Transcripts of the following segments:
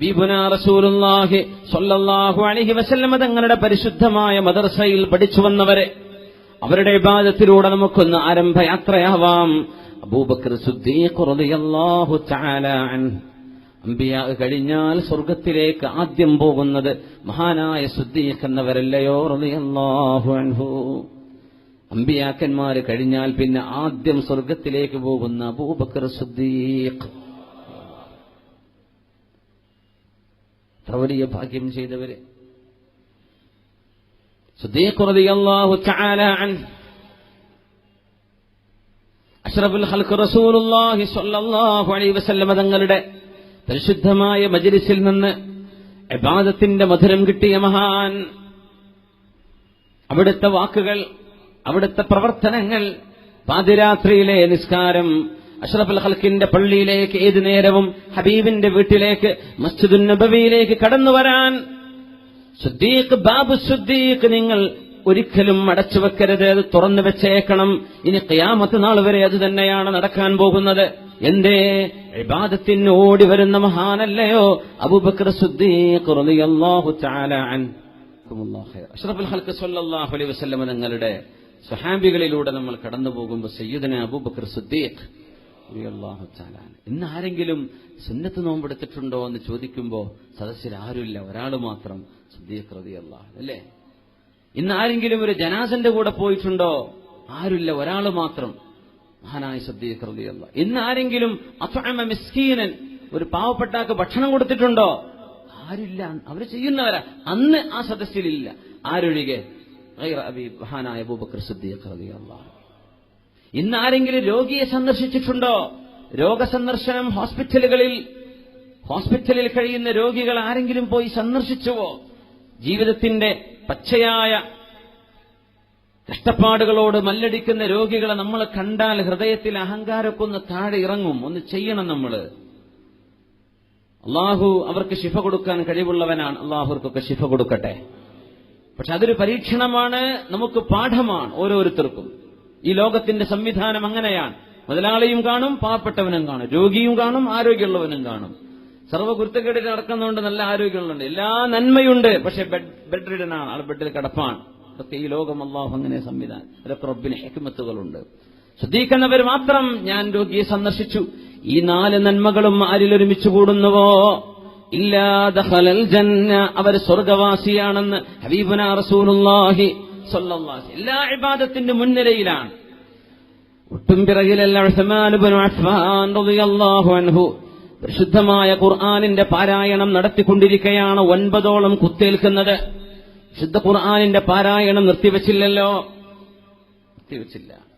ഹബീബുന റസൂലുള്ളാഹി സ്വല്ലല്ലാഹു അലൈഹി വസല്ലമ തങ്ങളുടെ പരിശുദ്ധമായ മദർസയിൽ പഠിച്ചു വന്നവരെ അവരുടെ ഇബാദത്തിലൂടെ നമുക്കൊന്ന് ആരംഭയാത്രയാവാം. അബൂബക്കർ റളിയല്ലാഹു തആല അൻഹു. കഴിഞ്ഞാൽ സ്വർഗത്തിലേക്ക് ആദ്യം പോകുന്നത് മഹാനായ സുദ്ദീഖ് എന്നവരല്ലയോ റളിയല്ലാഹു അൻഹു. അമ്പിയാക്കന്മാര് കഴിഞ്ഞാൽ പിന്നെ ആദ്യം സ്വർഗത്തിലേക്ക് പോകുന്ന അബൂബക്കർ സുദ്ദീഖ്. എത്ര വലിയ ഭാഗ്യം ചെയ്തവര്. അഷ്റഫുൽ റസൂലുള്ളാഹി സ്വല്ലല്ലാഹു അലൈഹി തങ്ങളുടെ പരിശുദ്ധമായ മജ്ലിസിൽ നിന്ന് എബാദത്തിന്റെ മധുരം കിട്ടിയ മഹാൻ. അവിടുത്തെ വാക്കുകൾ അവിടുത്തെ പ്രവർത്തനങ്ങൾ പാതിരാത്രിയിലെ നിസ്കാരം അഷ്റഫുൽ ഹൽക്കിന്റെ പള്ളിയിലേക്ക് ഏത് നേരവും ഹബീബിന്റെ വീട്ടിലേക്ക് മസ്ജിദുൻ നബവിയിലേക്ക് കടന്നു വരാൻ. സുദ്ദീഖ് ബാബു സുദ്ദീഖ് നിങ്ങൾ ഒരിക്കലും അടച്ചു വെക്കരുത് അത് തുറന്നു വെച്ചേക്കണം. ഇനി കയാമത്ത് നാൾ വരെ അത് തന്നെയാണ് നടക്കാൻ പോകുന്നത്. എന്തേ? ഇബാദത്തിന് ഓടി വരുന്ന മഹാനല്ലയോ? അബൂബക്കർ സുദ്ദീഖ് നിങ്ങളുടെ സ്വഹാബികളിലൂടെ നമ്മൾ കടന്നു പോകുമ്പോൾ സയ്യിദന അബൂബക്കർ സുദ്ദീഖ് റളിയല്ലാഹു ചാലാണ്. ഇന്ന് ആരെങ്കിലും സുന്നത്ത് നോമ്പെടുത്തിട്ടുണ്ടോ എന്ന് ചോദിക്കുമ്പോൾ സദസ്സിൽ ആരുമില്ല. ഒരാൾ മാത്രം സുദ്ദീഖ് റളിയല്ലാഹു അല്ലേ? ഇന്ന് ആരെങ്കിലും ഒരു ജനാസന്റെ കൂടെ പോയിട്ടുണ്ടോ? ആരുമില്ല. ഒരാൾ മാത്രം. മഹാനായ സദ്ദീഖ് അള്ളാഹ് ഇന്ന് ആരെങ്കിലും അഫമ മിസ്കീനൻ ഒരു പാവപ്പെട്ടാക്ക് ഭക്ഷണം കൊടുത്തിട്ടുണ്ടോ? ആരില്ല അവർ ചെയ്യുന്നവരാ. അന്ന് ആ സദസ്സിലില്ല. ആരൊഴികെ? മഹാനായ അബൂബക്കർ സിദ്ദീഖ് റളിയല്ലാഹു ഇന്ന് ആരെങ്കിലും രോഗിയെ സന്ദർശിച്ചിട്ടുണ്ടോ? രോഗസന്ദർശനം ഹോസ്പിറ്റലുകളിൽ ഹോസ്പിറ്റലിൽ കഴിയുന്ന രോഗികൾ ആരെങ്കിലും പോയി സന്ദർശിച്ചുവോ? ജീവിതത്തിന്റെ പച്ചയായ കഷ്ടപ്പാടുകളോട് മല്ലടിക്കുന്ന രോഗികളെ നമ്മൾ കണ്ടാൽ ഹൃദയത്തിൽ അഹങ്കാരമൊക്കെ ഒന്ന് താഴെ ഇറങ്ങും. ഒന്ന് ചെയ്യണം നമ്മൾ അള്ളാഹു അവർക്ക് ശിഫ കൊടുക്കാൻ കഴിവുള്ളവനാണ്. അള്ളാഹുർക്കൊക്കെ ശിഫ കൊടുക്കട്ടെ. പക്ഷെ അതൊരു പരീക്ഷണമാണ് നമുക്ക് പാഠമാണ് ഓരോരുത്തർക്കും. ഈ ലോകത്തിന്റെ സംവിധാനം അങ്ങനെയാണ്. മുതലാളിയും കാണും പാവപ്പെട്ടവനും കാണും. രോഗിയും കാണും ആരോഗ്യമുള്ളവനും കാണും. സർവകുരുത്തക്കേടിൽ നടക്കുന്നുണ്ട് നല്ല ആരോഗ്യമുള്ളുണ്ട് എല്ലാ നന്മയുണ്ട്. പക്ഷെ ബെഡ് റിഡനാണ് ആൾ ബെഡിൽ കിടപ്പാണ്. അതൊക്കെ ഈ ലോകം അള്ളാഹു അങ്ങനെ സംവിധാനം. അതൊക്കെ റബ്ബിന് ഹെക്മത്തുകളുണ്ട്. ശ്രദ്ധിക്കുന്നവർ മാത്രം ഞാൻ രോഗിയെ സന്ദർശിച്ചു. ഈ നാല് നന്മകളും ആരിലൊരുമിച്ച് കൂടുന്നുവോ? കൂടുന്നുവോ ഇല്ലാതെ ജന്ന. അവർ സ്വർഗവാസിയാണെന്ന് ഹബീബുന റസൂലുള്ളാഹി എല്ലാ ഇബാദത്തിന്റെ മുൻനിരയിലാണ്. ഒട്ടും പിറകിലല്ല അൻഹു. പരിശുദ്ധമായ ഖുർആാനിന്റെ പാരായണം നടത്തിക്കൊണ്ടിരിക്കുകയാണ് ഒൻപതോളം കുത്തേൽക്കുന്നത്. ശുദ്ധ ഖുർആാനിന്റെ പാരായണം നിർത്തിവച്ചില്ലല്ലോ? നിർത്തിവച്ചില്ല.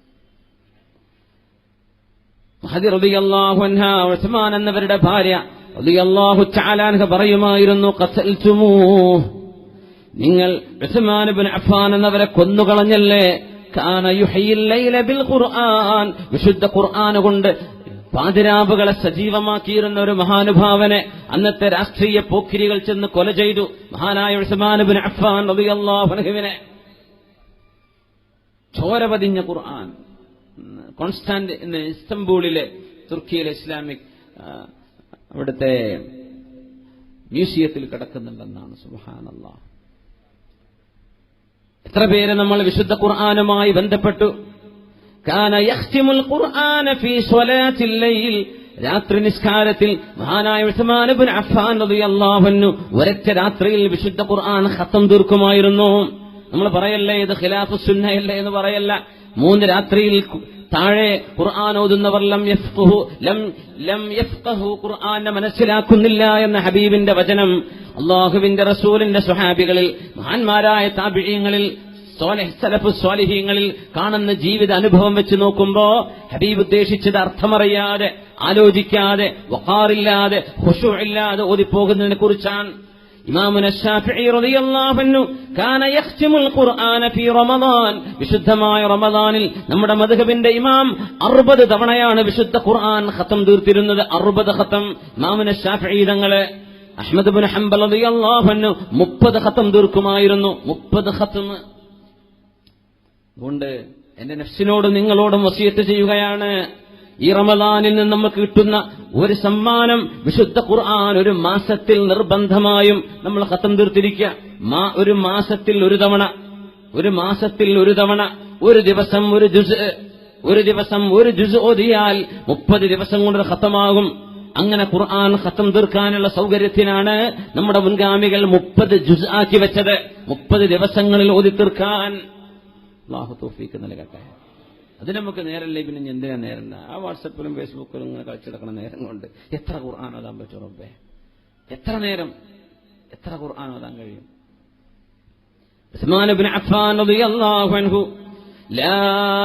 എന്നവരുടെ ഭാര്യ പറയുമായിരുന്നു നിങ്ങൾ ഉസ്മാൻ ഇബ്നു അഫ്ഫാൻ എന്നവരെ കൊന്നുകളഞ്ഞല്ലേ? ഖുർആൻ. വിശുദ്ധ ഖുർആൻ കൊണ്ട് പാതിരാവുകളെ സജീവമാക്കിയിരുന്ന ഒരു മഹാനുഭാവനെ അന്നത്തെ രാഷ്ട്രീയ പോക്കിരികൾ ചെന്ന് കൊല ചെയ്തു. മഹാനായ ഉസ്മാൻ ഇബ്നു അഫ്ഫാൻ റളിയല്ലാഹു ചോരപതിഞ്ഞ ഖുർആൻ. കോൺസ്റ്റാന്റ് ഇസ്തംബൂളിലെ തുർക്കിയിലെ ഇസ്ലാമിക് അവിടുത്തെ മ്യൂസിയത്തിൽ കിടക്കുന്നുണ്ടെന്നാണ്. സുബാനല്ല എത്ര പേര് നമ്മൾ വിശുദ്ധ ഖുർആാനുമായി ബന്ധപ്പെട്ടു? രാത്രി നിസ്കാരത്തിൽ മഹാനായ ഒരൊറ്റ രാത്രിയിൽ വിശുദ്ധ ഖുർആൻ ഹത്തം തീർക്കുമായിരുന്നു. നമ്മൾ പറയല്ലേ ഇത് ഖിലാഫു സുന്നയല്ലേ എന്ന് പറയല്ല. മൂന്ന് രാത്രിയിൽ താഴെ ഖുർആൻ ഓതുന്നവർ ലം യഫ്ഖഹു ലം ലം യഫ്ഖഹു ഖുർആനെ മനസ്സിലാക്കുന്നില്ല എന്ന ഹബീബിന്റെ വചനം അള്ളാഹുവിന്റെ റസൂലിന്റെ സുഹാബികളിൽ മഹാന്മാരായ താബിഴയങ്ങളിൽ സലഫു സ്വാലിഹീങ്ങളിൽ കാണുന്ന ജീവിത അനുഭവം വെച്ച് നോക്കുമ്പോ ഹബീബ് ഉദ്ദേശിച്ചത് അർത്ഥമറിയാതെ ആലോചിക്കാതെ വഖാറില്ലാതെ ഹുഷു ഇല്ലാതെ ഓതിപ്പോകുന്നതിനെ കുറിച്ചാണ്. വിശുദ്ധമായ റമദാനിൽ നമ്മുടെ മധുഹബിന്റെ ഇമാം 60 തവണയാണ് വിശുദ്ധ ഖുർആൻ ഖത്തം തീർത്തിരുന്നത്. 60 ഖത്തം. ഇമാമുന ശാഫിഈ തങ്ങളെ അഹ്മദ് ഇബ്നു ഹംബൽ 30 ഖത്തം തീർക്കുമായിരുന്നു. 30 ഖത്തം. അതുകൊണ്ട് എന്റെ നഫ്സിനോട് നിങ്ങളോടും വസിയത്ത് ചെയ്യുകയാണ്. ഈ റമദാനിൽ നിന്ന് നമുക്ക് കിട്ടുന്ന ഒരു സമ്മാനം വിശുദ്ധ ഖുർആൻ ഒരു മാസത്തിൽ നിർബന്ധമായും നമ്മൾ കത്തം തീർത്തിരിക്കുക. ഒരു മാസത്തിൽ ഒരു തവണ ഒരു മാസത്തിൽ ഒരു തവണ ഒരു ദിവസം ഒരു ജുസ് ഒരു ദിവസം ഒരു ജുസ് ഓതിയാൽ മുപ്പത് ദിവസം കൊണ്ട് ഖത്തമാകും. അങ്ങനെ ഖുർആൻ ഖത്തം തീർക്കാനുള്ള സൗകര്യത്തിനാണ് നമ്മുടെ മുൻഗാമികൾ മുപ്പത് ജുസ് ആക്കി വെച്ചത്. മുപ്പത് ദിവസങ്ങളിൽ ഓതി തീർക്കാൻ. അള്ളാഹു തോഫീക്ക് നൽകട്ടെ അത് നമുക്ക് നേരല്ലേ പിന്നെ ഇനി എന്തിനാ നേരല്ല ആ വാട്സപ്പിലും ഫേസ്ബുക്കിലും ഇങ്ങനെ കളിച്ചെടുക്കണ നേരം കൊണ്ട് എത്ര ഖുർആൻ ഓതാൻ പറ്റും റബ്ബേ എത്ര നേരം എത്ര ഖുർആൻ ഓതാൻ കഴിയും ഉസ്മാൻ ബിൻ അഫ്ഫാൻ റളിയല്ലാഹു അൻഹു لا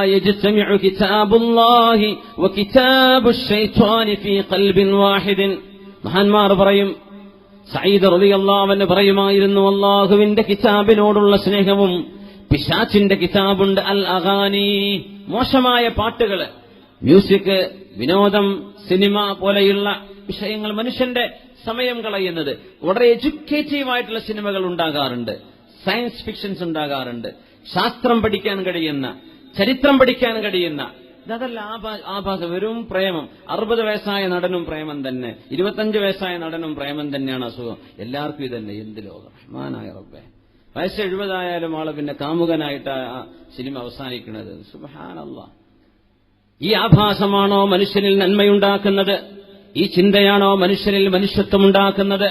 يجتمع كتاب الله وكتاب الشيطان في قلب واحد മഹാന്മാർ പറയും സയ്യിദ് റളിയല്ലാഹുവിന് പറയുമായിരുന്നു അള്ളാഹുവിന്റെ കിതാബിനോടുള്ള സ്നേഹവും പിശാച്ചിന്റെ കിതാബുണ്ട് അൽ അഗാനി. മോശമായ പാട്ടുകൾ. മ്യൂസിക് വിനോദം സിനിമ പോലെയുള്ള വിഷയങ്ങൾ മനുഷ്യന്റെ സമയം കളയുന്നത്. വളരെ എഡ്യൂക്കേറ്റീവ് ആയിട്ടുള്ള സിനിമകൾ ഉണ്ടാകാറുണ്ട്. സയൻസ് ഫിക്ഷൻസ് ഉണ്ടാകാറുണ്ട്. ശാസ്ത്രം പഠിക്കാൻ കഴിയുന്ന ചരിത്രം പഠിക്കാൻ കഴിയുന്ന ഇതല്ല ആ ഭാ- ആ ഭാഷ വെറും പ്രേമം. അറുപത് വയസ്സായ നടനും പ്രേമം തന്നെ. ഇരുപത്തഞ്ച് വയസ്സായ നടനും പ്രേമം തന്നെയാണ് അസുഖം. എല്ലാവർക്കും ഇതന്നെ എന്ത് ലോകം? റഹ്മാനായ റബ്ബേ. വയസ്സ് എഴുപതായാലും ആൾ പിന്നെ കാമുകനായിട്ട് ആ സിനിമ അവസാനിക്കുന്നത്. സുഹാനല്ല ഈ ആഭാസമാണോ മനുഷ്യനിൽ നന്മയുണ്ടാക്കുന്നത്? ഈ ചിന്തയാണോ മനുഷ്യനിൽ മനുഷ്യത്വം ഉണ്ടാക്കുന്നത്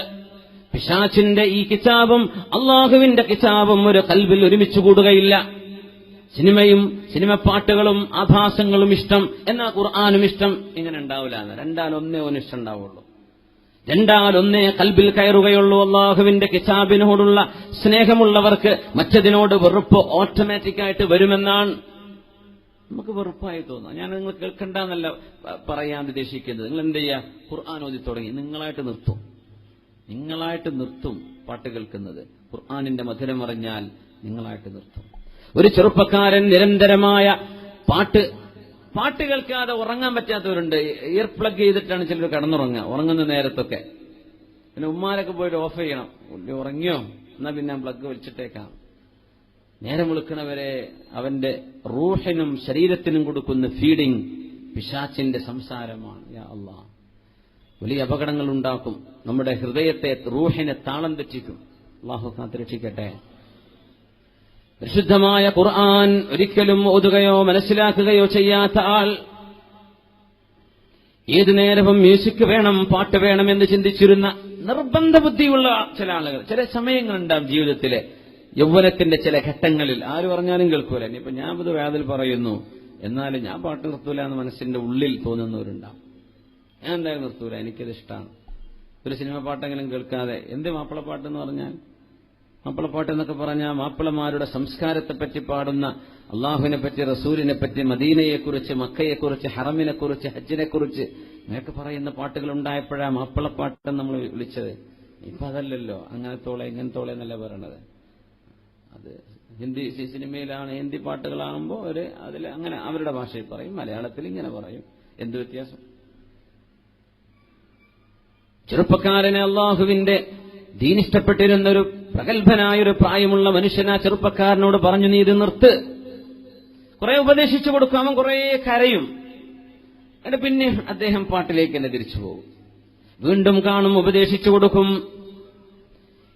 പിശാച്ചിന്റെ ഈ കിതാബും അള്ളാഹുവിന്റെ കിതാബും ഒരു കൽവിൽ ഒരുമിച്ച് കൂടുകയില്ല. സിനിമയും സിനിമ പാട്ടുകളും ആഭാസങ്ങളും ഇഷ്ടം എന്നാ ഖുർആാനും ഇഷ്ടം. ഇങ്ങനെ ഉണ്ടാവില്ല രണ്ടാലൊന്നേ ഒന്നിഷ്ടം ഉണ്ടാവുള്ളൂ. രണ്ടാലൊന്നേ കൽബിൽ കയറുകയുള്ളൂ അള്ളാഹുവിന്റെ കിതാബിനോടുള്ള സ്നേഹമുള്ളവർക്ക് മറ്റതിനോട് വെറുപ്പ് ഓട്ടോമാറ്റിക്കായിട്ട് വരുമെന്നാണ്. നമുക്ക് വെറുപ്പായി തോന്നാം. ഞാൻ നിങ്ങൾ കേൾക്കണ്ട എന്നല്ല പറയാൻ ഉദ്ദേശിക്കുന്നത്. നിങ്ങൾ എന്ത് ചെയ്യുക ഖുർആൻ ഓതി തുടങ്ങി. നിങ്ങളായിട്ട് നിർത്തും. നിങ്ങളായിട്ട് നിർത്തും പാട്ട് കേൾക്കുന്നത്. ഖുർആാനിന്റെ മധുരം അറിഞ്ഞാൽ നിങ്ങളായിട്ട് നിർത്തും. ഒരു ചെറുപ്പക്കാരൻ നിരന്തരമായ പാട്ട് പാട്ട് കേൾക്കാതെ ഉറങ്ങാൻ പറ്റാത്തവരുണ്ട്. ഇയർ പ്ലഗ് ചെയ്തിട്ടാണ് ചിലർ കടന്നുറങ്ങുക ഉറങ്ങുന്ന നേരത്തൊക്കെ. പിന്നെ ഉമ്മാരൊക്കെ പോയിട്ട് ഓഫ് ചെയ്യണം. ഉള്ളി ഉറങ്ങിയോ? എന്നാ പിന്നെ പ്ലഗ് വലിച്ചിട്ടേക്കാം. നേരം വിളിക്കണവരെ അവന്റെ റൂഹിനും ശരീരത്തിനും കൊടുക്കുന്ന ഫീഡിംഗ് പിശാച്ചിന്റെ സംസാരമാണ്. യാ അള്ളാ. വലിയ അപകടങ്ങൾ ഉണ്ടാക്കും. നമ്മുടെ ഹൃദയത്തെ റൂഹിനെ താളം തെറ്റിക്കും. അള്ളാഹു കാത്തിരക്ഷിക്കട്ടെ. പരിശുദ്ധമായ ഖുർആൻ ഒരിക്കലും ഓതുകയോ മനസ്സിലാക്കുകയോ ചെയ്യാത്ത ആൾ ഏതു നേരവും മ്യൂസിക് വേണം പാട്ട് വേണം എന്ന് ചിന്തിച്ചിരുന്ന നിർബന്ധ ബുദ്ധിയുള്ള ചില ആളുകൾ ചില സമയങ്ങളുണ്ടാവും ജീവിതത്തിലെ യൗവനത്തിന്റെ ചില ഘട്ടങ്ങളിൽ. ആര് പറഞ്ഞാലും കേൾക്കൂല. ഇനിയിപ്പോ ഞാൻ ഇത് വേദൽ പറയുന്നു. എന്നാലും ഞാൻ പാട്ട് നിർത്തൂല എന്ന് മനസ്സിന്റെ ഉള്ളിൽ തോന്നുന്നവരുണ്ടാവും. ഞാൻ എന്തായാലും നിർത്തൂല. എനിക്കത് ഇഷ്ടമാണ് ഒരു സിനിമ പാട്ടെങ്കിലും കേൾക്കാതെ എന്ത് മാപ്പിള എന്ന് പറഞ്ഞാൽ? മാപ്പിളപ്പാട്ട് എന്നൊക്കെ പറഞ്ഞാൽ മാപ്പിളമാരുടെ സംസ്കാരത്തെപ്പറ്റി പാടുന്ന അള്ളാഹുവിനെ പറ്റി റസൂലിനെ പറ്റി മദീനയെക്കുറിച്ച് മക്കയെക്കുറിച്ച് ഹറമിനെക്കുറിച്ച് ഹജ്ജിനെക്കുറിച്ച് ഇങ്ങനെയൊക്കെ പറയുന്ന പാട്ടുകൾ ഉണ്ടായപ്പോഴാ മാപ്പിളപ്പാട്ട് നമ്മൾ വിളിച്ചത്. ഇപ്പൊ അതല്ലല്ലോ. അങ്ങനത്തോളെ ഇങ്ങനത്തോളെ എന്നല്ല പറയണത്. അത് ഹിന്ദി സിനിമയിലാണ് ഹിന്ദി പാട്ടുകളാകുമ്പോൾ അവർ അതിൽ അങ്ങനെ അവരുടെ ഭാഷയിൽ പറയും മലയാളത്തിൽ ഇങ്ങനെ പറയും. എന്ത് വ്യത്യാസം? ചെറുപ്പക്കാരനെ അള്ളാഹുവിന്റെ ദീനിഷ്ടപ്പെട്ടിരുന്നൊരു പ്രഗത്ഭനായൊരു പ്രായമുള്ള മനുഷ്യൻ ആ ചെറുപ്പക്കാരനോട് പറഞ്ഞു നീ ഇത് നിർത്ത്. കുറെ ഉപദേശിച്ചു കൊടുക്കും അവൻ കുറെ കരയും. എന്നിട്ട് പിന്നെ അദ്ദേഹം പാട്ടിലേക്ക് തന്നെ തിരിച്ചു പോകും. വീണ്ടും കാണും ഉപദേശിച്ചു കൊടുക്കും.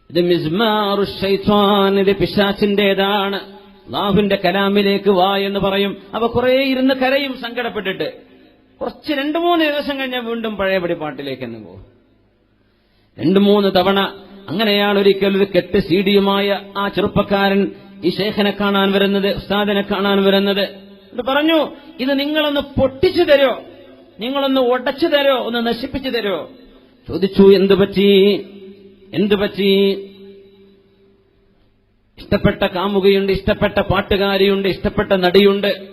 ഇത് മിസ്മാറു ഷൈത്വാൻ ഇത് പിശാച്ചിന്റേതാണ്. അള്ളാഹുവിന്റെ കലാമിലേക്ക് വാ എന്ന് പറയും. അവ കുറെ ഇരുന്ന് കരയും സങ്കടപ്പെട്ടിട്ട്. കുറച്ച് രണ്ടു മൂന്ന് ദിവസം കഴിഞ്ഞാൽ വീണ്ടും പഴയപടി പാട്ടിലേക്ക് തന്നെ പോകും. രണ്ടു മൂന്ന് തവണ അങ്ങനെയാണ് ഒരിക്കൽ ഒരു കെട്ട് സീഡിയുമായ ആ ചെറുപ്പക്കാരൻ ഈ ശേഖനെ കാണാൻ വരുന്നത് ഉസ്താദിനെ കാണാൻ വരുന്നത്. പറഞ്ഞു ഇത് നിങ്ങളൊന്ന് പൊട്ടിച്ചു തരോ? നിങ്ങളൊന്ന് ഉടച്ചു തരോ? ഒന്ന് നശിപ്പിച്ചു തരോ? ചോദിച്ചു എന്തു പറ്റി? എന്തു പറ്റി? ഇഷ്ടപ്പെട്ട കാമുകയുണ്ട് ഇഷ്ടപ്പെട്ട പാട്ടുകാരിയുണ്ട് ഇഷ്ടപ്പെട്ട നടിയുണ്ട്.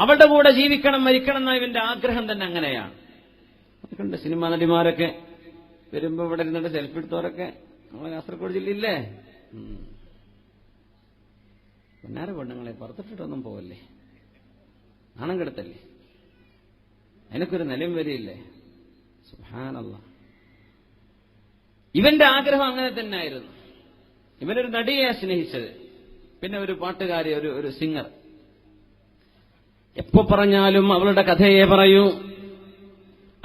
അവളുടെ കൂടെ ജീവിക്കണം മരിക്കണം എന്ന ഇവന്റെ ആഗ്രഹം തന്നെ അങ്ങനെയാണ്. സിനിമാ നടിമാരൊക്കെ വരുമ്പോ ഇവിടെ ഇരുന്നിട്ട് സെൽഫി എടുത്തവരൊക്കെ നമ്മളെ കാസർഗോഡ് ജില്ലയില്ലേ? പിന്നാരെ പെണ്ണുങ്ങളെ പുറത്തിട്ടിട്ടൊന്നും പോവല്ലേ? നാണം കെടുത്തല്ലേ അതിനൊക്കെ ഒരു നിലയും വരിയില്ലേ സുഹാനല്ല ഇവന്റെ ആഗ്രഹം അങ്ങനെ തന്നെ ആയിരുന്നു ഇവനൊരു നടിയെ സ്നേഹിച്ചത്. പിന്നെ ഒരു പാട്ടുകാരി ഒരു ഒരു സിംഗർ എപ്പോ പറഞ്ഞാലും അവളുടെ കഥയെ പറയൂ.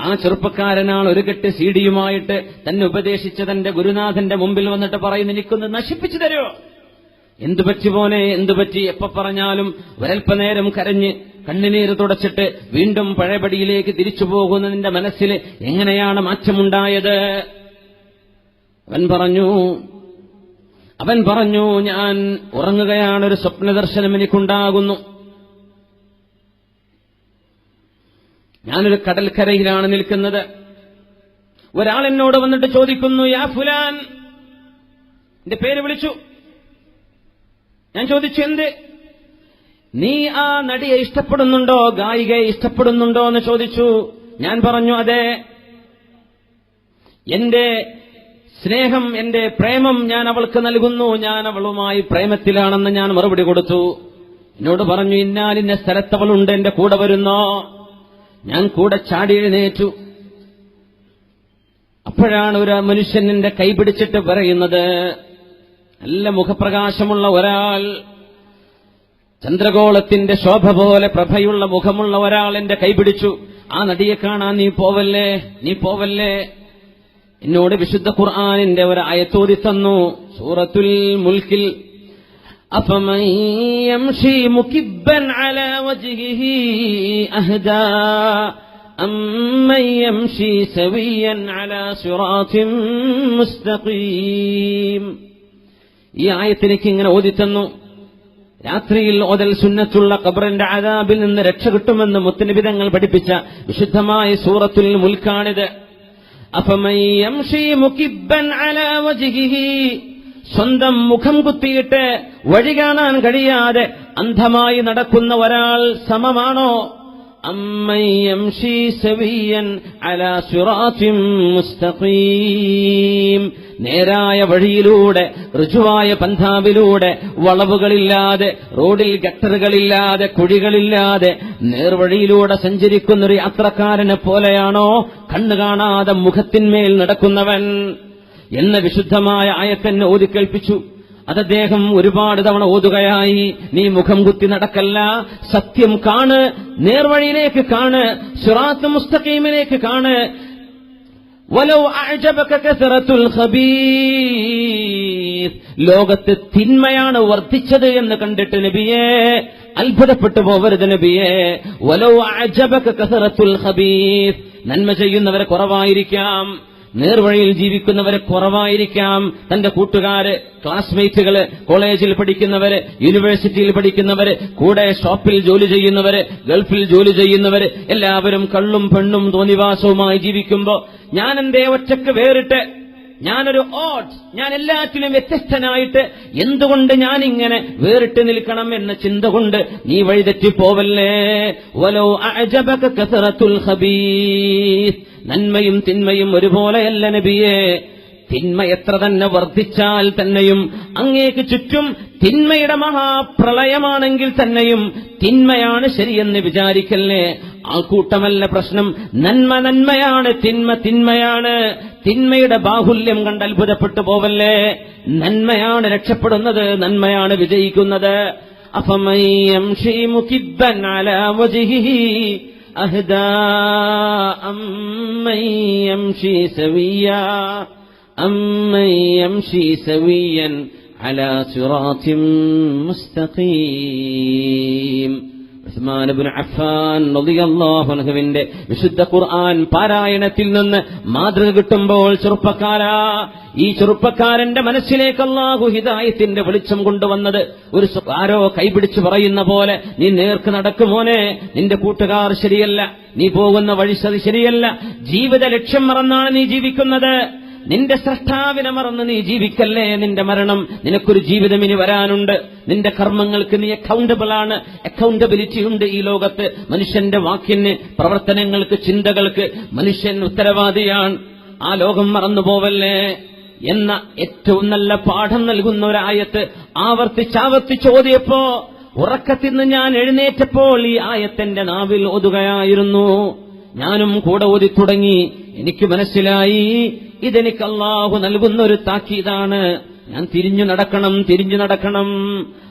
ആ ചെറുപ്പക്കാരനാൾ ഒരു കെട്ട് സീഡിയുമായിട്ട് തന്നെ ഉപദേശിച്ച തന്റെ ഗുരുനാഥന്റെ മുമ്പിൽ വന്നിട്ട് പറയുന്നു എനിക്കൊന്ന് നശിപ്പിച്ചു തരുമോ എന്തു പറ്റി പോനെ എന്തു പറ്റി? എപ്പ പറഞ്ഞാലും ഒരൽപ്പനേരം കരഞ്ഞ് കണ്ണുനീര് തുടച്ചിട്ട് വീണ്ടും പഴയപടിയിലേക്ക് തിരിച്ചു പോകുന്നതിന്റെ മനസ്സിൽ എങ്ങനെയാണ് മാറ്റമുണ്ടായത്? അവൻ പറഞ്ഞു അവൻ പറഞ്ഞു ഞാൻ ഉറങ്ങുകയാണ് ഒരു സ്വപ്ന ദർശനം എനിക്കുണ്ടാകുന്നു. ഞാനൊരു കടൽക്കരയിലാണ് നിൽക്കുന്നത്. ഒരാൾ എന്നോട് വന്നിട്ട് ചോദിക്കുന്നു യാ ഫുലാൻ? എന്റെ പേര് വിളിച്ചു. ഞാൻ ചോദിച്ചു എന്ത്? നീ ആ നടിയെ ഇഷ്ടപ്പെടുന്നുണ്ടോ? ഗായികയെ ഇഷ്ടപ്പെടുന്നുണ്ടോ? എന്ന് ചോദിച്ചു. ഞാൻ പറഞ്ഞു അതെ. എന്റെ സ്നേഹം എന്റെ പ്രേമം ഞാൻ അവൾക്ക് നൽകുന്നു. ഞാൻ അവളുമായി പ്രേമത്തിലാണെന്ന് ഞാൻ മറുപടി കൊടുത്തു. എന്നോട് പറഞ്ഞു ഇന്നാലിന്ന സ്ഥലത്തവളുണ്ട് എന്റെ കൂടെ വരുന്നോ? ഞാൻ കൂടെ ചാടി എഴുന്നേറ്റു. അപ്പോഴാണ് ഒരു മനുഷ്യൻ എന്റെ കൈപിടിച്ചിട്ട് പറയുന്നത് നല്ല മുഖപ്രകാശമുള്ള ഒരാൾ ചന്ദ്രഗോളത്തിന്റെ ശോഭ പോലെ പ്രഭയുള്ള മുഖമുള്ള ഒരാൾ എന്റെ കൈപിടിച്ചു ആ നടിയെ കാണാൻ നീ പോവല്ലേ? നീ പോവല്ലേ? എന്നോട് വിശുദ്ധ ഖുർആാനിന്റെ ഒരു അയത്തോതി തന്നു. സൂറത്തുൽ മുൽക്കിൽ أفمن يمشي مكبا على وجهه أهدى أمن يمشي سويا على صراط مستقيم ഈ ആയത്തിലേക്ക് ഇങ്ങനെ ഓതിത്തന്നു രാത്രിയിൽ ഓതൽ സുന്നത്തുള്ള ഖബറിന്റെ ആദാബിൽ നിന്ന് രക്ഷ കിട്ടുമെന്ന് മുത്തനിബിതങ്ങൾ പഠിപ്പിച്ച വിശുദ്ധമായ സൂറത്തുൽ മുൽക്കാണിത് അഫമൻ സ്വന്തം മുഖം കുത്തിയിട്ട് വഴി കാണാൻ കഴിയാതെ അന്ധമായി നടക്കുന്ന ഒരാൾ സമമാണോ? നേരായ വഴിയിലൂടെ ഋജുവായ പന്ഥാവിലൂടെ വളവുകളില്ലാതെ റോഡിൽ ഗട്ടറുകളില്ലാതെ കുഴികളില്ലാതെ നേർവഴിയിലൂടെ സഞ്ചരിക്കുന്നൊരു യാത്രക്കാരനെ പോലെയാണോ കണ്ണു കാണാതെ മുഖത്തിന്മേൽ നടക്കുന്നവൻ? എന്ന വിശുദ്ധമായ ആയത്തന്നെ ഓതിക്കേൽപ്പിച്ചു അത് അദ്ദേഹം ഒരുപാട് തവണ ഓതുകയായി. നീ മുഖം കുത്തി നടക്കല്ല. സത്യം കാണ്. നേർവഴിയിലേക്ക് കാണ്. സുറാത്ത് മുസ്തഖീമിലേക്ക് കാണ്. ലോകത്ത് തിന്മയാണ് വർദ്ധിച്ചത് എന്ന് കണ്ടിട്ട് നബിയെ അത്ഭുതപ്പെട്ടു പോവരുത് നബിയെ. വലോ അഅജബക കസറത്തുൽ ഖബീസ്. നന്മ ചെയ്യുന്നവരെ കുറവായിരിക്കാം. നേർവഴിയിൽ ജീവിക്കുന്നവരെ കുറവായിരിക്കാം. തന്റെ കൂട്ടുകാര് ക്ലാസ്മേറ്റുകൾ കോളേജിൽ പഠിക്കുന്നവര് യൂണിവേഴ്സിറ്റിയിൽ പഠിക്കുന്നവര് കൂടെ ഷോപ്പിൽ ജോലി ചെയ്യുന്നവര് ഗൾഫിൽ ജോലി ചെയ്യുന്നവര് എല്ലാവരും കള്ളും പെണ്ണും തോന്നിവാസവുമായി ജീവിക്കുമ്പോ ഞാൻ എന്റെ ഒറ്റയ്ക്ക് വേറിട്ട് ഞാനൊരു ഓട്ട് ഞാൻ എല്ലാറ്റിലും വ്യത്യസ്തനായിട്ട് എന്തുകൊണ്ട് ഞാൻ ഇങ്ങനെ വേറിട്ട് നിൽക്കണം എന്ന ചിന്ത കൊണ്ട് നീ വഴിതെറ്റിപ്പോവല്ലേ? വലോ അഅജബക കസറത്തുൽ ഖബീസ് നന്മയും തിന്മയും ഒരുപോലെയല്ല നബിയെ. തിന്മ എത്ര തന്നെ വർദ്ധിച്ചാൽ തന്നെയും അങ്ങേക്ക് ചുറ്റും തിന്മയുടെ മഹാപ്രളയമാണെങ്കിൽ തന്നെയും തിന്മയാണ് ശരിയെന്ന് വിചാരിക്കല്ലേ? ആൾക്കൂട്ടമല്ല പ്രശ്നം. നന്മ നന്മയാണ് തിന്മ തിന്മയാണ്. തിന്മയുടെ ബാഹുല്യം കണ്ട് അത്ഭുതപ്പെട്ടു പോവല്ലേ? നന്മയാണ് രക്ഷപ്പെടുന്നത് നന്മയാണ് വിജയിക്കുന്നത്. അഫമയ്യം മുകിബ്ബൻ അല വജ്ഹിഹി. أهدى أمن يمشي سويا؟ أمن يمشي سويا على صراط مستقيم؟ ഉസ്മാൻ ബിൻ അഫ്ഫാൻ റളിയല്ലാഹു അൻഹുവിന്റെ വിശുദ്ധ ഖുർആൻ പാരായണത്തിൽ നിന്ന് മാതൃക കിട്ടുമ്പോൾ ചെറുപ്പക്കാരാ ഈ ചെറുപ്പക്കാരന്റെ മനസ്സിലേക്ക് അല്ലാഹു ഹിദായത്തിന്റെ വെളിച്ചം കൊണ്ടുവന്നത് ഒരു ആരോ കൈപിടിച്ച് പറയുന്ന പോലെ നീ നേർക്ക് നടക്കുമോനെ നിന്റെ കൂട്ടുകാർ ശരിയല്ല നീ പോകുന്ന വഴി ശരിയല്ല ജീവിത ലക്ഷ്യം മറന്നാണ് നീ ജീവിക്കുന്നത്. നിന്റെ സൃഷ്ടാവിനെ മറന്ന് നീ ജീവിക്കല്ലേ നിന്റെ മരണം? നിനക്കൊരു ജീവിതം ഇനി വരാനുണ്ട്. നിന്റെ കർമ്മങ്ങൾക്ക് നീ അക്കൗണ്ടബിൾ ആണ്. അക്കൗണ്ടബിലിറ്റി ഉണ്ട് ഈ ലോകത്ത്. മനുഷ്യന്റെ വാക്കിന് പ്രവർത്തനങ്ങൾക്ക് ചിന്തകൾക്ക് മനുഷ്യൻ ഉത്തരവാദിയാണ്. ആ ലോകം മറന്നു പോവല്ലേ എന്ന ഏറ്റവും നല്ല പാഠം നൽകുന്ന ഒരായത്ത് ആവർത്തിച്ചാവർത്തി ഓതിയപ്പോ ഉറക്കത്തിൽ നിന്ന് ഞാൻ എഴുന്നേറ്റപ്പോൾ ഈ ആയത്തിന്റെ നാവിൽ ഓതുകയായിരുന്നു. ഞാനും കൂടെ ഓതി തുടങ്ങി എനിക്ക് മനസ്സിലായി. ഇതെനിക്ക് അള്ളാഹു നൽകുന്ന ഒരു താക്കീതാണ്. ഞാൻ തിരിഞ്ഞു നടക്കണം തിരിഞ്ഞു നടക്കണം.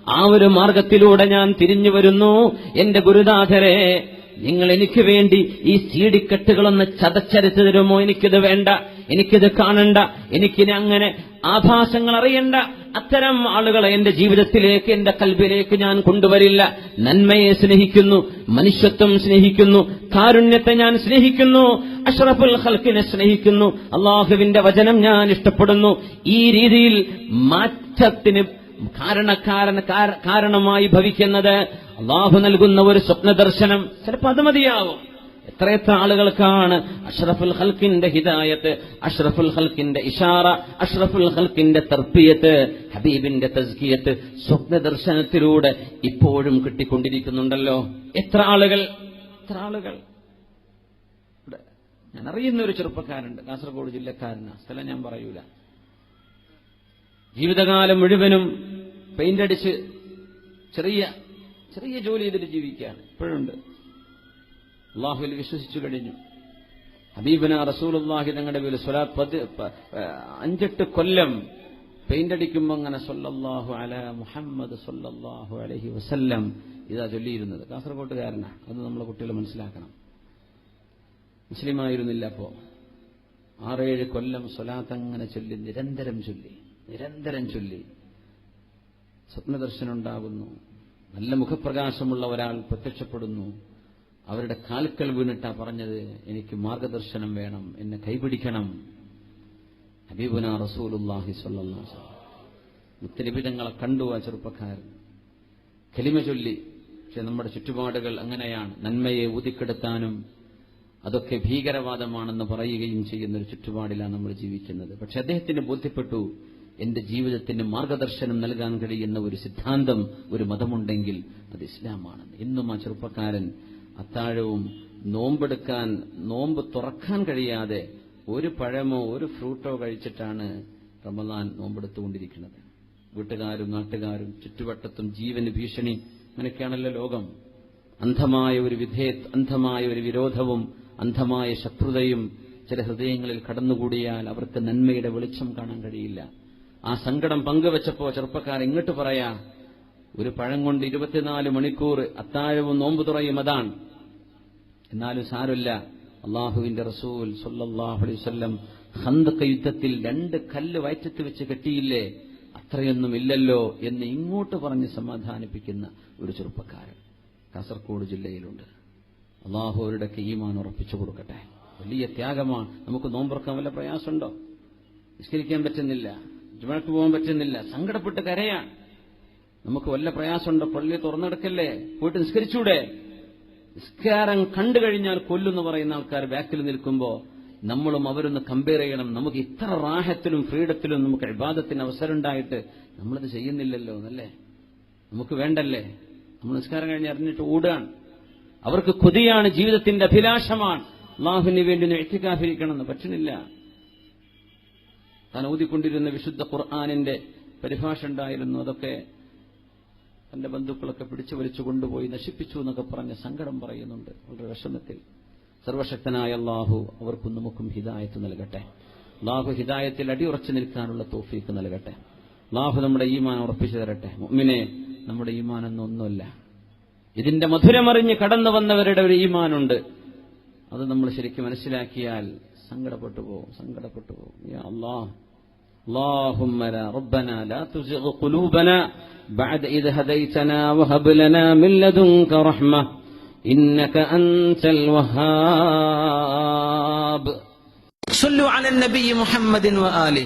ആ ഒരു മാർഗത്തിലൂടെ ഞാൻ തിരിഞ്ഞു വരുന്നു. എന്റെ ഗുരുനാഥരെ നിങ്ങൾ എനിക്ക് വേണ്ടി ഈ സീഡിക്കെട്ടുകളൊന്ന് ചതച്ചരച്ച് തരുമോ? എനിക്കിത് വേണ്ട. എനിക്കിത് കാണണ്ട. എനിക്കിനി അങ്ങനെ ആഭാസങ്ങൾ അറിയണ്ട. അത്തരം ആളുകളെ എന്റെ ജീവിതത്തിലേക്ക് എന്റെ കൽബിലേക്ക് ഞാൻ കൊണ്ടുവരില്ല. നന്മയെ സ്നേഹിക്കുന്നു. മനുഷ്യത്വം സ്നേഹിക്കുന്നു. കാരുണ്യത്തെ ഞാൻ സ്നേഹിക്കുന്നു. അഷ്റഫുൽ ഹൽക്കിനെ സ്നേഹിക്കുന്നു. അള്ളാഹുവിന്റെ വചനം ഞാൻ ഇഷ്ടപ്പെടുന്നു. ഈ രീതിയിൽ മാറ്റത്തിന് കാരണക്കാരൻ കാരണമായി ഭവിക്കുന്നത് അള്ളാഹു നൽകുന്ന ഒരു സ്വപ്ന ദർശനം ചിലപ്പോൾ അത് മതിയാവും. എത്രയെത്ര ആളുകൾക്കാണ് അഷ്റഫുൽ ഹൽക്കിന്റെ ഹിദായത്ത് അഷ്റഫുൽ ഹൽക്കിന്റെ ഇഷാറ അഷ്റഫുൽ ഹൽക്കിന്റെ തർപ്പിയത്ത് ഹബീബിന്റെ തസ്കിയത്ത് സ്വപ്ന ദർശനത്തിലൂടെ ഇപ്പോഴും കിട്ടിക്കൊണ്ടിരിക്കുന്നുണ്ടല്ലോ. എത്ര ആളുകൾ? എത്ര ആളുകൾ? ഞാൻ അറിയുന്ന ഒരു ചെറുപ്പക്കാരുണ്ട്. കാസർഗോഡ് ജില്ലക്കാരനാ. സ്ഥലം ഞാൻ പറയൂല. ജീവിതകാലം മുഴുവനും പെയിന്റ് അടിച്ച് ചെറിയ ചെറിയ ജോലി ചെയ്തിട്ട് ജീവിക്കുകയാണ്. ഇപ്പോഴുണ്ട്. അള്ളാഹുവിൽ വിശ്വസിച്ചു കഴിഞ്ഞു. ഹബീബന റസൂലുള്ളാഹി തങ്ങളുടെ സ്വലാത്ത് പതി അഞ്ചെട്ട് കൊല്ലം പെയിന്റ് അടിക്കുമ്പോൾ അങ്ങനെ സൊല്ലാഹു അല മുഹമ്മദ് സൊല്ലാഹു അലഹി വസല്ലം ഇതാ ചൊല്ലിയിരുന്നത്. കാസർഗോട്ടുകാരനാണ് അത് നമ്മളെ കുട്ടികൾ മനസ്സിലാക്കണം. മുസ്ലിമായിരുന്നില്ല അപ്പോ. ആറേഴ് കൊല്ലം സ്വലാത്ത് അങ്ങനെ ചൊല്ലി നിരന്തരം ചൊല്ലി നിരന്തരം ചൊല്ലി. സ്വപ്നദർശനം ഉണ്ടാകുന്നു നല്ല മുഖപ്രകാശമുള്ള ഒരാൾ പ്രത്യക്ഷപ്പെടുന്നു. അവരുടെ കാൽക്കൽ വീണിട്ടാ പറഞ്ഞത് എനിക്ക് മാർഗദർശനം വേണം എന്നെ കൈപിടിക്കണം. ഹബീബുന റസൂലുല്ലാഹി സ്വല്ലല്ലാഹു മുത്തലിബിതങ്ങളെ കണ്ടു ആ ചെറുപ്പക്കാരൻ കലിമ ചൊല്ലി പക്ഷെ നമ്മുടെ ചുറ്റുപാടുകൾ അങ്ങനെയാണ്. നന്മയെ ഊതിക്കെടുത്താനും അതൊക്കെ ഭീകരവാദമാണെന്ന് പറയുകയും ചെയ്യുന്ന ഒരു ചുറ്റുപാടിലാണ് നമ്മൾ ജീവിക്കുന്നത്. പക്ഷെ അദ്ദേഹത്തിന് ബോധ്യപ്പെട്ടു എന്റെ ജീവിതത്തിന് മാർഗദർശനം നൽകാൻ കഴിയുന്ന ഒരു സിദ്ധാന്തം ഒരു മതമുണ്ടെങ്കിൽ അത് ഇസ്ലാമാണ്. എന്നും ആ ചെറുപ്പക്കാരൻ അത്താഴവും നോമ്പെടുക്കാൻ നോമ്പ് തുറക്കാൻ കഴിയാതെ ഒരു പഴമോ ഒരു ഫ്രൂട്ടോ കഴിച്ചിട്ടാണ് റമദാൻ നോമ്പെടുത്തുകൊണ്ടിരിക്കുന്നത്. വീട്ടുകാരും നാട്ടുകാരും ചുറ്റുവട്ടത്തും ജീവന് ഭീഷണി. അങ്ങനെയൊക്കെയാണല്ലോ ലോകം. അന്ധമായ ഒരു വിധേയ അന്ധമായ ഒരു വിരോധവും അന്ധമായ ശത്രുതയും ചില ഹൃദയങ്ങളിൽ കടന്നുകൂടിയാൽ അവർക്ക് നന്മയുടെ വെളിച്ചം കാണാൻ കഴിയില്ല. ആ സങ്കടം പങ്കുവച്ചപ്പോ ചെറുപ്പക്കാർ ഇങ്ങോട്ട് പറയാ ഒരു പഴം കൊണ്ട് ഇരുപത്തിനാല് മണിക്കൂർ അത്താഴവും നോമ്പ് തുറയും അതാണ്. എന്നാലും സാരമില്ല. അള്ളാഹുവിന്റെ റസൂൽ സല്ലല്ലാഹു അലൈഹി വസല്ലം ഖന്തഖ് യുദ്ധത്തിൽ രണ്ട് കല്ല് വയറ്റത്ത് വെച്ച് കെട്ടിയില്ലേ അത്രയൊന്നും ഇല്ലല്ലോ എന്ന് ഇങ്ങോട്ട് പറഞ്ഞ് സമാധാനിപ്പിക്കുന്ന ഒരു ചെറുപ്പക്കാരൻ കാസർഗോഡ് ജില്ലയിലുണ്ട്. അള്ളാഹു അവരുടെയൊക്കെ ഈമാൻ ഉറപ്പിച്ചു കൊടുക്കട്ടെ. വലിയ ത്യാഗമാണ്. നമുക്ക് നോമ്പുറക്കാൻ വല്ല പ്രയാസമുണ്ടോ? നിസ്കരിക്കാൻ പറ്റുന്നില്ല. ജുമഴക്ക് പോകാൻ പറ്റുന്നില്ല. സങ്കടപ്പെട്ട് കരയാണ് നമുക്ക് വല്ല പ്രയാസമുണ്ടോ? പള്ളി തുറന്നെടുക്കല്ലേ? പോയിട്ട് നിസ്കരിച്ചൂടെ? നിസ്കാരം കണ്ടു കഴിഞ്ഞാൽ കൊല്ലുന്ന് പറയുന്ന ആൾക്കാർ ബാക്കിൽ നിൽക്കുമ്പോൾ നമ്മളും അവരൊന്ന് കമ്പയർ ചെയ്യണം. നമുക്ക് ഇത്ര റാഹത്തിലും ഫ്രീഡത്തിലും നമുക്ക് അഭിവാദത്തിന് അവസരം ഉണ്ടായിട്ട് നമ്മളത് ചെയ്യുന്നില്ലല്ലോ എന്നല്ലേ നമുക്ക് വേണ്ടല്ലേ? നമ്മൾ നിസ്കാരം കഴിഞ്ഞ് അറിഞ്ഞിട്ട് ഓടുകയാണ്. അവർക്ക് കൊതിയാണ് ജീവിതത്തിന്റെ അഭിലാഷമാണ്. അള്ളാഹുവിന് വേണ്ടി എത്തിക്കാതിരിക്കണം എന്ന് പറ്റുന്നില്ല. താൻ ഊതിക്കൊണ്ടിരുന്ന വിശുദ്ധ ഖുർആാനിന്റെ പരിഭാഷ ഉണ്ടായിരുന്നു. അതൊക്കെ തന്റെ ബന്ധുക്കളൊക്കെ പിടിച്ചു വലിച്ചു കൊണ്ടുപോയി നശിപ്പിച്ചു എന്നൊക്കെ പറഞ്ഞ് സങ്കടം പറയുന്നുണ്ട്. വളരെ വിഷമത്തിൽ. സർവശക്തനായ അള്ളാഹു അവർക്കും നമുക്കും ഹിദായത്ത് നൽകട്ടെ. അള്ളാഹു ഹിദായത്തിൽ അടിയുറച്ചു നിൽക്കാനുള്ള തോഫീക്ക് നൽകട്ടെ. അള്ളാഹു നമ്മുടെ ഈമാൻ ഉറപ്പിച്ചു തരട്ടെ. മുമ്മിനെ നമ്മുടെ ഈമാൻ എന്നൊന്നുമല്ല ഇതിന്റെ മധുരമറിഞ്ഞ് കടന്നു വന്നവരുടെ ഒരു ഈമാനുണ്ട്. അത് നമ്മൾ ശരിക്കും മനസ്സിലാക്കിയാൽ സങ്കടപ്പെട്ടു പോകും സങ്കടപ്പെട്ടു പോകും യാ അള്ളാഹ് اللهم لا ربنا لا تزغ قلوبنا بعد إذ هديتنا وهب لنا من لدنك رحمة إنك أنت الوهاب صلوا على النبي محمد وآله